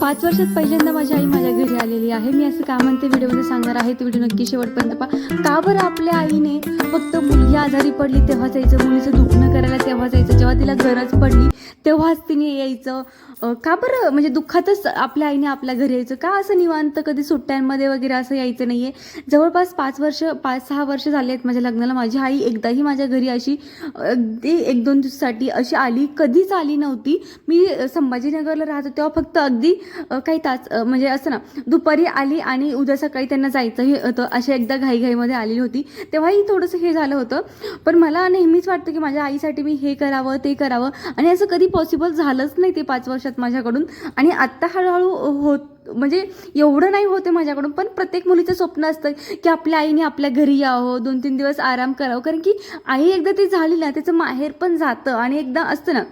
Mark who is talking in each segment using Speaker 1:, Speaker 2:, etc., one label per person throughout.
Speaker 1: पाच वर्षात पहिल्यांदा माझी आई माझ्या घरी आलेली आहे. मी असं का म्हणते व्हिडिओमध्ये सांगणार आहे ते व्हिडिओ नक्की शेवटपर्यंत पहा. का बरं आपल्या आईने फक्त मुलगी आजारी पडली तेव्हा जायचं मुलीचं दुखणं करायला तेव्हा जायचं जेव्हा तिला गरज पडली तेव्हाच तिने यायचं? का बरं? म्हणजे दुःखातच आपल्या आईने आपल्या घरी यायचं? का असं निवांत कधी सुट्ट्यांमध्ये वगैरे असं यायचं नाही आहे जवळपास पाच वर्ष पाच सहा वर्ष झाले आहेत माझ्या लग्नाला. माझी आई एकदाही माझ्या घरी अशी अगदी एक दोन दिवसासाठी अशी आली कधीच आली नव्हती. मी संभाजीनगरला राहत होते तेव्हा फक्त अगदी काही तास म्हणजे असं ना दुपारी आली आणि उद्या सकाळी त्यांना जायचंही होतं. अशा एकदा घाईघाईमध्ये आलेली होती. तेव्हाही थोडंसं हे झालं होतं. पण मला नेहमीच वाटतं की माझ्या आईसाठी मी हे करावं ते करावं. आणि असं कधी पॉसिबल झालंच नाही ते पाच वर्ष वर्षात माझ्याकडून. आणि आत्ता हळूहळू होत म्हणजे एवढं नाही होते माझ्याकडून पण प्रत्येक मुलीचं स्वप्न असतं की आपल्या आईने आपल्या घरी यावं दोन तीन दिवस आराम करावं. कारण की आई एकदा ती झाली ना त्याचं माहेर पण जातं. आणि एकदा असतं ना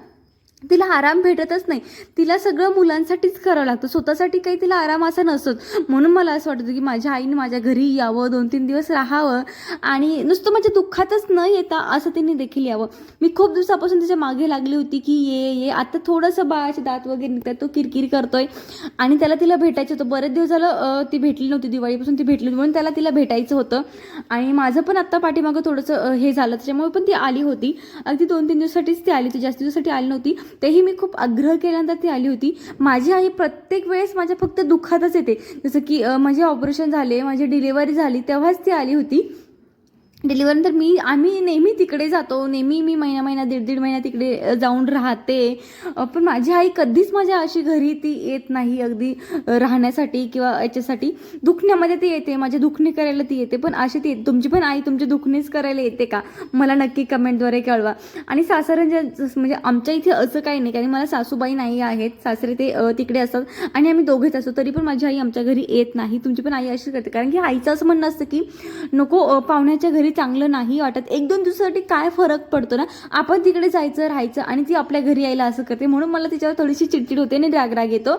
Speaker 1: तिला आराम भेटतच नाही. तिला सगळं मुलांसाठीच करावं लागतं. स्वतःसाठी काही तिला आराम असा नसत म्हणून मला असं वाटतं की माझ्या आईने माझ्या घरी यावं दोन तीन दिवस राहावं आणि नुसतं माझ्या दुःखातच न येता असं तिने देखील यावं. मी खूप दिवसापासून तिच्यामागे लागली होती की ये ये. आता थोडंसं बाळाचे दात वगैरे निघतात तो किरकिर करतोय आणि त्याला तिला भेटायचं होतं. बरेच दिवस झालं ती भेटली नव्हती. दिवाळीपासून ती भेटली म्हणून त्याला तिला भेटायचं होतं आणि माझं पण आत्ता पाठीमागं थोडंसं हे झालं. त्याच्यामुळे पण ती आली होती. अगदी दोन तीन दिवसासाठीच ती आली होती. जास्त दिवसासाठी आली नव्हती. तेही मी खूप आग्रह केल्यानंतर ती आली होती. माझी आई प्रत्येक वेळेस माझ्या फक्त दुःखातच येते. जसं की माझे ऑपरेशन झाले माझी डिलेवरी झाली तेव्हाच ती आली होती. डिलिव्हरी मी आम्ही नेहमी तिकडे जातो नेहमी मी महिना महिना दीड दीड महिना तिकडे जाऊन राहते. पण माझी आई कधीच माझ्या अशी घरी ती येत नाही अगदी राहण्यासाठी किंवा याच्यासाठी. दुखण्यामध्ये ती येते माझे दुखणे करायला ती येते पण अशी ती तुमची पण आई तुमचे दुखणेच करायला येते का? मला नक्की कमेंटद्वारे कळवा. आणि सासऱ्यांच्या जसं म्हणजे आमच्या इथे असं काही नाही कारण मला सासूबाई नाही आहेत सासरे ते तिकडे असतात. आणि आम्ही दोघेच असतो तरी पण माझी आई आमच्या घरी येत नाही. तुमची पण आई अशीच करते कारण की आईचं असं म्हणणं असतं की नको पाहुण्याच्या घरी चांगलं नाही वाटत. एक दोन दिवसासाठी काय फरक पडतो ना? आपण तिकडे जायचं राहायचं आणि ती आपल्या घरी यायला असं करते. म्हणून मला तिच्यावर थोडीशी चिडचिड होते आणि राग राग येतो.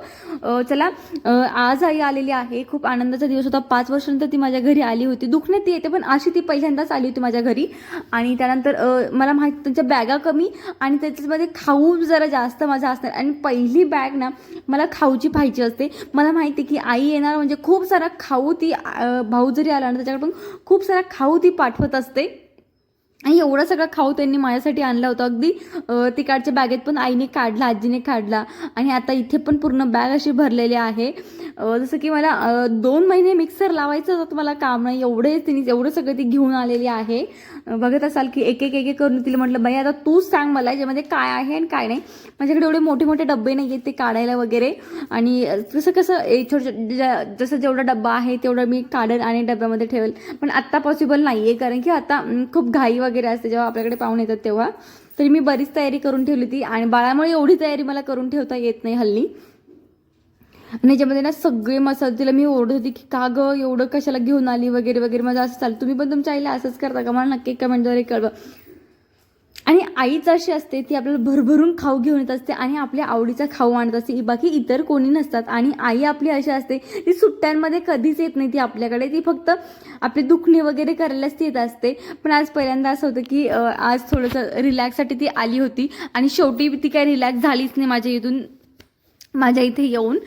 Speaker 1: चला आज आई आलेली आहे. खूप आनंदाचा दिवस होता. पाच वर्षानंतर ती माझ्या घरी आली होती. दुखण्यात ती येते पण अशी ती पहिल्यांदाच आली होती माझ्या घरी. आणि त्यानंतर मला माहिती त्यांच्या बॅगा कमी आणि त्याच्यामध्ये खाऊ जरा जास्त माझा असणार. आणि पहिली बॅग ना मला खाऊची पाहिजे असते. मला माहिती आहे की आई येणार म्हणजे खूप सारा खाऊ ती भाऊ जरी आला ना त्याच्याकडे पण खूप सारा खाऊ ती पाठ आठवत असते. आणि एवढा सगळा खाऊ त्यांनी माझ्यासाठी आणला होता. अगदी तिकडच्या बॅगेत पण आईने काढला आजीने काढला. आणि आता इथे पण पूर्ण बॅग अशी भरलेली आहे. जसं की मला दोन महिने मिक्सर लावायचं होतं मला काम नाही. एवढे तिने एवढं सगळं ती घेऊन आलेली आहे. बघत असाल की एक एक एक एक करून तिला म्हटलं बाई आता तूच सांग मला याच्यामध्ये काय आहे आणि काय नाही. माझ्याकडे एवढे मोठे मोठे डब्बे नाही आहेत ते काढायला वगैरे. आणि कसं कसं ए छोटं ज्या- जसं जेवढा डब्बा आहे तेवढं मी काढेल आणि डब्यामध्ये ठेवेल. पण आत्ता पॉसिबल नाही आहे कारण की आता खूप घाई वगैरे असते जेव्हा आपल्याकडे पाहुणे येतात तेव्हा. तरी मी बरीच तयारी करून ठेवली होती आणि बाळामुळे एवढी तयारी मला करून ठेवता येत नाही हल्ली. आणि याच्यामध्ये ना सगळे मसाले तिला मी ओरडत होती की का गं एवढं कशाला घेऊन आली वगैरे वगैरे. माझं असं चालतं. तुम्ही पण तुमच्या आईला असंच करता का? मला नक्की कमेंटद्वारे कळवा. आणि आईच अशी असते ती आपल्याला भरभरून खाऊ घेऊन येत असते आणि आपल्या आवडीचा खाऊ आणत असते. बाकी इतर कोणी नसतात आणि आई आपली अशी असते ती सुट्ट्यांमध्ये कधीच येत नाही ती आपल्याकडे. ती फक्त आपली दुखणी वगैरे करायलाच ती येत असते. पण आज पहिल्यांदा असं होतं की आज थोडंसं रिलॅक्ससाठी ती आली होती आणि शेवटी ती काय रिलॅक्स झालीच नाही माझ्या इथून. माझ्या इथे येऊन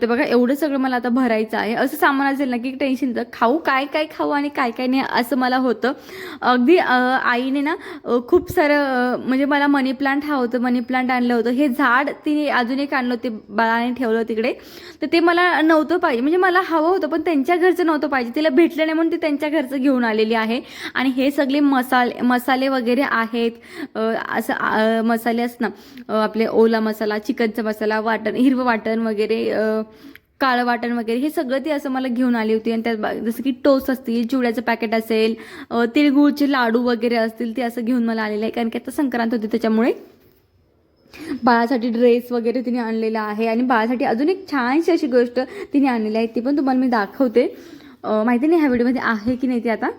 Speaker 1: ते बघा एवढं सगळं मला आता भरायचं आहे. असं सामान असेल ना की टेन्शनचं खाऊ काय काय खाऊ आणि काय काय नाही असं मला होतं. अगदी आईने ना खूप सारं म्हणजे मला मनी प्लांट हवं होतं मनी प्लांट आणलं होतं. हे झाड तिने अजून एक आणलं ते बाळाने ठेवलं तिकडे. तर ते मला नव्हतं पाहिजे. म्हणजे मला हवं होतं पण त्यांच्या घरचं नव्हतं पाहिजे. तिला भेटलं नाही म्हणून ती त्यांच्या घरचं घेऊन आलेली आहे. आणि हे सगळे मसाले मसाले वगैरे आहेत. असं मसाले असं ना आपले ओला मसाला चिकनचा मसाला वाटण हिरवं वाटण वगैरे काळं वाटण वगैरे हे सगळं ती असं मला घेऊन आली होती. आणि त्यात जसं की टोस्ट असतील चिवड्याचं पॅकेट असेल तिळगुळचे लाडू वगैरे असतील ते असं घेऊन मला आलेलं आहे. कारण की आता संक्रांत होती त्याच्यामुळे बाळासाठी ड्रेस वगैरे तिने आणलेला आहे. आणि बाळासाठी अजून एक छानशी अशी गोष्ट तिने आणलेली आहे ती पण तुम्हाला मी दाखवते. माहिती नाही ह्या व्हिडिओमध्ये आहे की नाही ते आता?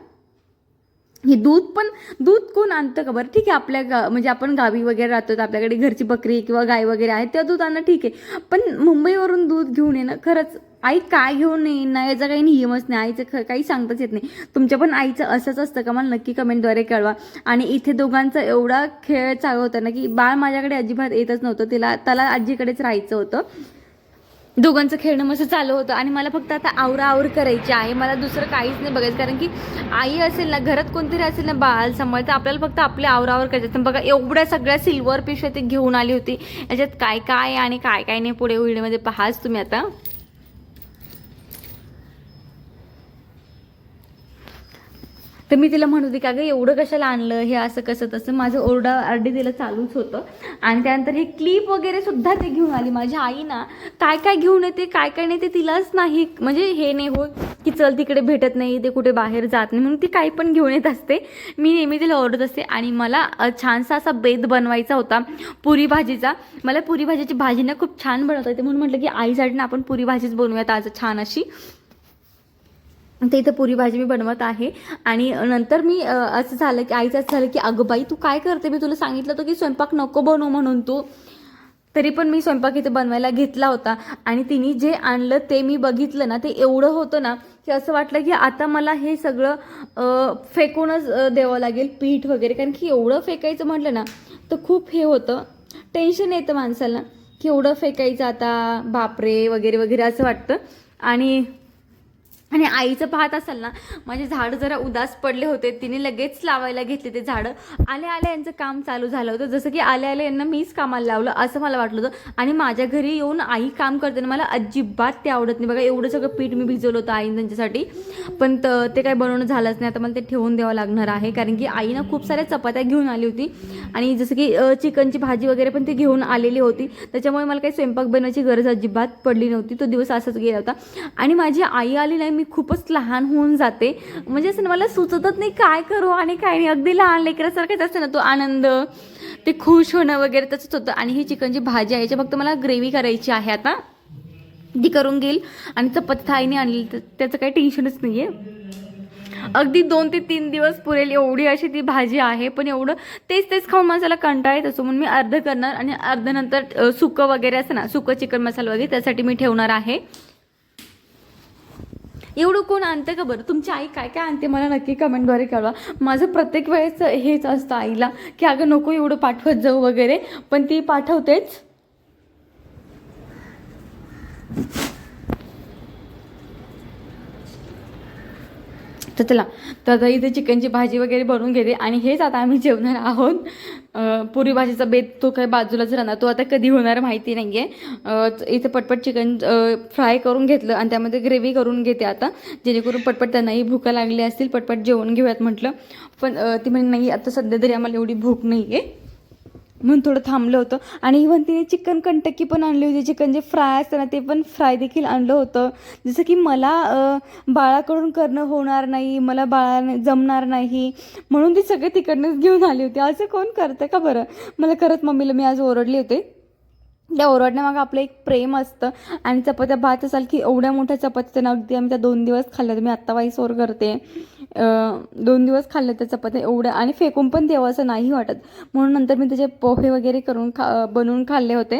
Speaker 1: हे दूध पण दूध कोण आणतं का बरं? ठीक आहे आपल्या गा म्हणजे आपण गावी वगैरे राहतो तर आपल्याकडे घरची बकरी किंवा गाय वगैरे आहे त्या दूध आणणं ठीक आहे. पण मुंबईवरून दूध घेऊन येणं खरंच आई काय घेऊन येईन ना याचा काही नियमच नाही आईचं ख- काही सांगताच येत नाही. तुमच्या पण आईचं असंच असतं का? मला नक्की कमेंटद्वारे कळवा. आणि इथे दोघांचा एवढा खेळ चालू होता ना की बाळ माझ्याकडे अजिबात येतच नव्हतं तिला त्याला आजीकडेच राहायचं होतं. दोघांचं खेळणं मस्त चालू होतं. आणि मला फक्त आता आवरा आवर करायची आहे. मला दुसरं काहीच नाही बघायचं. कारण की आई असेल ना घरात कोणतरी असेल ना बाळ सांभाळ तर आपल्याला फक्त आपले आवरावर करायचं तर बघा एवढ्या सगळ्या सिल्वर पिशव्या ते घेऊन आली होती. याच्यात काय काय आणि काय काय नाही पुढे व्हिडिओमध्ये पहाच तुम्ही आता. तर मी तिला म्हणत होती का गं एवढं कशाला आणलं? हे असं कसं तसं. माझं ओरडा आरडी तिला चालूच होतं. आणि त्यानंतर हे क्लिप वगैरे सुद्धा ते घेऊन आली. माझी आई ना काय काय घेऊन येते काय काय नाही ते तिलाच नाही. म्हणजे हे नाही होत की चल तिकडे भेटत नाही ते कुठे बाहेर जात नाही म्हणून ती काही पण घेऊन येत असते. मी नेहमी तिला ओरडत असते. आणि मला छानसा असा बेद बनवायचा होता पुरी भाजीचा. मला पुरी भाजीची भाजी ना खूप छान बनवता येते म्हणून म्हटलं की आईसाठी ना आपण पुरी भाजीच बनवूयात आज छान अशी. ते इथं पुरी भाजी मी बनवत आहे. आणि नंतर मी असं झालं की आईचं असं झालं की अगं बाई तू काय करते? मी तुला सांगितलं होतं की स्वयंपाक नको बनवू म्हणून तू. तरी पण मी स्वयंपाक इथे बनवायला घेतला होता. आणि तिने जे आणलं ते मी बघितलं ना ते एवढं होतं ना की असं वाटलं की आता मला हे सगळं फेकूनच द्यावं लागेल पीठ वगैरे. कारण की एवढं फेकायचं म्हटलं ना तर खूप हे होतं. टेन्शन येतं माणसाला की एवढं फेकायचं आता बापरे वगैरे वगैरे असं वाटतं. आणि आणि आईचं पाहत असाल ना माझे झाडं जरा उदास पडले होते. तिने लगेच लावायला घेतले ते झाडं. आले आले यांचं काम चालू झालं होतं. जसं की आले आले यांना मीच कामाला लावलं असं मला वाटलं होतं. आणि माझ्या घरी येऊन आई काम करते ना मला अजिबात ते आवडत नाही. बघा एवढं सगळं पीठ मी भिजवलं होतं आई त्यांच्यासाठी. पण ते काही बनवणं झालंच नाही. आता मला ते ठेवून द्यावं लागणार आहे. कारण की आई ना खूप साऱ्या चपात्या घेऊन आली होती. आणि जसं की चिकनची भाजी वगैरे पण ती घेऊन आलेली होती. त्याच्यामुळे मला काही स्वयंपाक बनवायची गरज अजिबात पडली नव्हती. तो दिवस असाच गेला होता. आणि माझी आई आली नाही मी खूपच लहान होऊन जाते. म्हणजे असं ना मला सुचतच नाही काय करू आणि काय नाही. अगदी लहान लेकरासारखंच असतं ना तो आनंद. ते खुश होणं वगैरे तसंच होतं. आणि ही चिकनची भाजी आहे याची फक्त मला ग्रेव्ही करायची आहे आता. ती करून घेईल. आणि चपाती थाईने आणली तर त्याचं काही टेन्शनच नाही आहे अगदी दोन ते तीन दिवस पुरेल एवढी अशी ती भाजी आहे. पण एवढं तेच तेच खाऊन मसाला कंटाळा येत असतो. म्हणून मी अर्ध करणार आणि अर्ध नंतर सुकं वगैरे असं ना सुकं चिकन मसाला वगैरे त्यासाठी मी ठेवणार आहे. एवढं कोण आणतं का बरं? तुमची आई काय काय आणते मला नक्की कमेंटद्वारे कळवा. माझं प्रत्येक वेळेस हेच असतं आईला की अगं नको एवढं पाठवत जाऊ वगैरे पण ती पाठवतेच. तर चला तर आता इथे चिकनची भाजी वगैरे बनवून घेते. आणि हेच आता आम्ही जेवणार आहोत. पुरी भाजीचा बेत तो काही बाजूलाच राहणार तो आता कधी होणार माहिती नाही आहे इथे पटपट चिकन फ्राय करून घेतलं आणि त्यामध्ये ग्रेव्ही करून घेते आता. जेणेकरून पटपट त्यांनाही भूका लागली असतील पटपट जेवण घेऊयात म्हटलं. पण ती म्हणे नाही आता सध्या तरी आम्हाला एवढी भूक नाही आहे म्हणून थोडं थांबलं होतं. आणि इव्हन तिने चिकन कंटक्की पण आणली होती. चिकन जे फ्राय असतं ना ते पण फ्राय देखील आणलं होतं. जसं की मला बाळाकडून करणं होणार नाही मला बाळाने जमणार नाही म्हणून ती सगळे तिकडनंच घेऊन आली होती. असं कोण करतं का बरं? मला खरंच मम्मीला मी आज ओरडले होते. त्या ओरडण्यामागं आपलं एक प्रेम असतं. आणि चपात्या भात असाल की एवढ्या मोठ्या चपात्या त्यांना अगदी आम्ही त्या दोन दिवस खाल्ल्या मी आत्ता वाईस ओर करते. दोन दिवस खाल्लं त्या चपात्या एवढ्या आणि फेकून पण द्यावं असं नाही वाटत. म्हणून नंतर मी त्याचे पोहे वगैरे करून खा बनवून खाल्ले होते.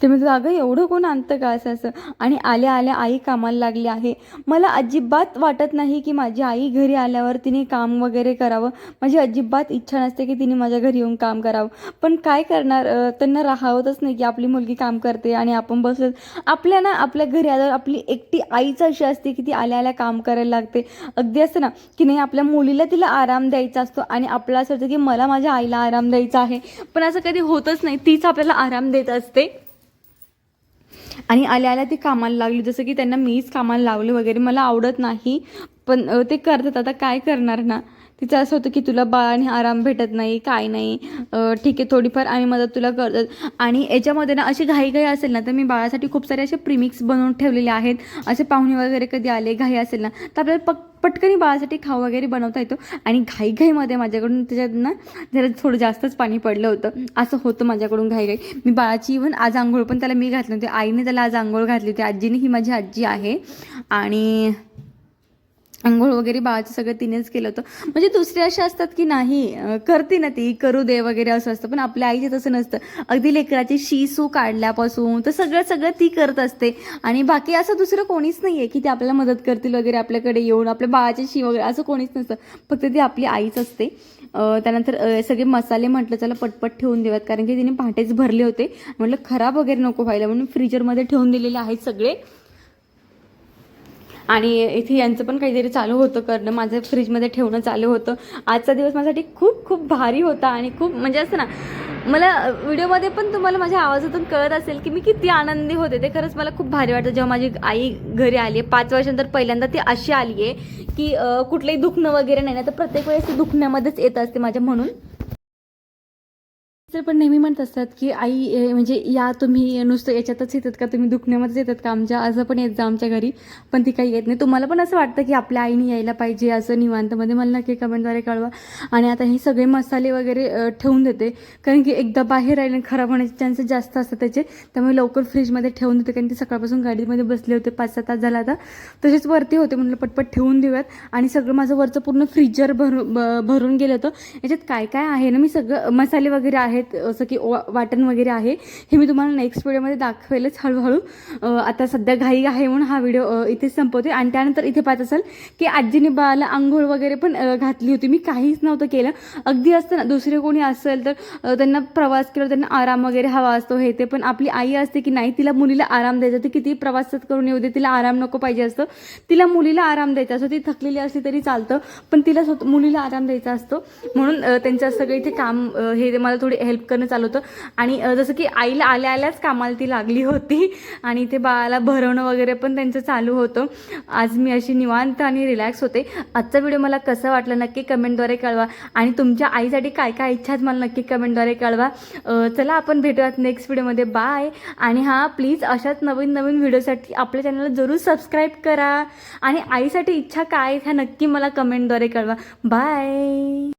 Speaker 1: ते म्हणजे अगं एवढं कोण आणतं का असं असं? आणि आल्या आल्या आई कामाला लागली आहे. मला अजिबात वाटत नाही की माझी आई घरी आल्यावर तिने काम वगैरे करावं. माझी अजिबात इच्छा नसते की तिने माझ्या घरी येऊन काम करावं. पण काय करणार? त्यांना राहावतच नाही की आपली मुलगी काम करते आणि आपण बसलो. आपल्या ना आपल्या घरी आल्यावर आपली एकटी आईच अशी असते की ती आल्या आल्या काम करायला लागते. अगदी असतं ना की नाही आपल्या मुलीला तिला आराम द्यायचा असतो आणि आपल्याला असं वाटतं की मला माझ्या आईला आराम द्यायचा आहे. पण असं कधी होतच नाही. तीच आपल्याला आराम देत असते. आणि आल्या आल्या ती कामाला लागली. जसं की त्यांना मीच कामाला लावले वगैरे मला आवडत नाही. पण ते करतात. आता काय करणार ना? तिचं असं होतं की तुला बाळाने आराम भेटत नाही काय नाही. ठीक आहे थोडीफार आम्ही मदत तुला करतात आणि याच्यामध्ये ना अशी घाई घाई असेल ना तर मी बाळासाठी खूप सारे असे प्रिमिक्स बनवून ठेवलेले आहेत. असे पाहुणे वगैरे कधी आले घाई असेल ना तर आपल्याला पक्क पटकनी बाळासाठी खाऊ वगैरे बनवता येतो. आणि घाईघाईमध्ये माझ्याकडून त्याच्यात ना जरा थोडं जास्तच पाणी पडलं होतं. असं होतं माझ्याकडून घाईघाई. मी बाळाची इव्हन आज आंघोळ पण त्याला मी घातली होती आईने त्याला आज आंघोळ घातली होती. आजीने ही माझी आजी आहे. आणि आंघोळ वगैरे बाळाचं सगळं तिनेच केलं होतं. म्हणजे दुसरे असे असतात की नाही करते ना ती करू दे वगैरे असं असतं. पण आपल्या आईचे तसं नसतं. अगदी लेकराची शिसू काढल्यापासून तर सगळं सगळं ती करत असते. आणि बाकी असं दुसरं कोणीच नाही आहे की ते आपल्याला मदत करतील वगैरे आपल्याकडे येऊन आपल्या बाळाची शी वगैरे असं कोणीच नसतं. फक्त ती आपली आईच असते. त्यानंतर सगळे मसाले म्हटलं चला पटपट ठेवून देऊयात. कारण की तिने पहाटेच भरले होते. म्हटलं खराब वगैरे नको व्हायला. म्हणून फ्रीजरमध्ये ठेवून दिलेले आहेत सगळे. आणि इथे यांचं पण काहीतरी चालू होतं करणं माझं फ्रीजमध्ये ठेवणं चालू होतं. आजचा दिवस माझ्यासाठी खूप खूप भारी होता आणि खूप म्हणजे असं ना मला व्हिडिओमध्ये पण तुम्हाला माझ्या आवाजातून कळत असेल की मी किती आनंदी होते. ते खरंच मला खूप भारी वाटतं. जेव्हा माझी आई घरी आली आहे पाच वर्षानंतर पहिल्यांदा ती अशी आली आहे की कुठलंही दुखणं वगैरे नाही ना तर प्रत्येक वेळेस ती दुखण्यामध्येच येत असते माझ्या म्हणून. तर पण नेहमी म्हणत असतात की आई ए, म्हणजे या तुम्ही नुसतं याच्यातच येतात का? तुम्ही दुखण्यामध्येच येतात का? आमच्या असं पण येत जा आमच्या घरी पण ती काही येत नाही. तुम्हाला पण असं वाटतं की आपल्या आईने यायला पाहिजे असं निवांतमध्ये? मला नक्की कमेंटद्वारे कळवा. आणि आता हे सगळे मसाले वगैरे ठेवून देते. कारण की एकदा बाहेर राहिले खराब होण्याचे चान्सेस जास्त असतात त्याचे. त्यामुळे लवकर फ्रीजमध्ये ठेवून देते. कारण ते सकाळपासून गाडीमध्ये बसले होते. पाच सहा तास झाला आता. तसेच वरती होते म्हणलं पटपट ठेवून देऊयात. आणि सगळं माझं वरचं पूर्ण फ्रीजर भरून ब- भरून गेलं होतं. याच्यात काय काय आहे ना? मी सगळं मसाले वगैरे आहेत. असं की वा वाटण वगैरे आहे हे मी तुम्हाला नेक्स्ट व्हिडिओमध्ये दाखवेलच हळूहळू. आता सध्या घाई आहे म्हणून हा व्हिडिओ इथे इथेच संपवते आणि त्यानंतर इथे पाहत असाल की आजीने बाळाला आंघोळ वगैरे पण घातली होती. मी काहीच नव्हतं केलं. अगदी असतं ना दुसरे कोणी असेल तर त्यांना प्रवास केला त्यांना आराम वगैरे हवा असतो हे ते. पण आपली आई असते की नाही तिला मुलीला आराम द्यायचा ती किती प्रवासात करून येऊ दे तिला आराम नको पाहिजे असतं. तिला मुलीला आराम द्यायचा असतो. ती थकलेली असली तरी चालतं पण तिला स्वतः मुलीला आराम द्यायचा असतो. म्हणून त्यांचं सगळं इथे काम हे मला थोडी हेल्प करणं चालू होतं. आणि जसं की आईला आल्या आल्याच कामाला ती लागली होती. आणि इथे बाळाला भरवणं वगैरे पण त्यांचं चालू होतं. आज मी अशी निवांत आणि रिलॅक्स होते. आजचा व्हिडिओ मला कसं वाटलं नक्की कमेंटद्वारे कळवा. आणि तुमच्या आईसाठी काय काय इच्छा आहेत मला नक्की कमेंटद्वारे कळवा. चला आपण भेटूयात नेक्स्ट व्हिडिओमध्ये बाय आणि हां प्लीज अशाच नवीन नवीन व्हिडिओसाठी आपल्या चॅनलला जरूर सबस्क्राईब करा. आणि आईसाठी इच्छा काय ह्या नक्की मला कमेंटद्वारे कळवा. बाय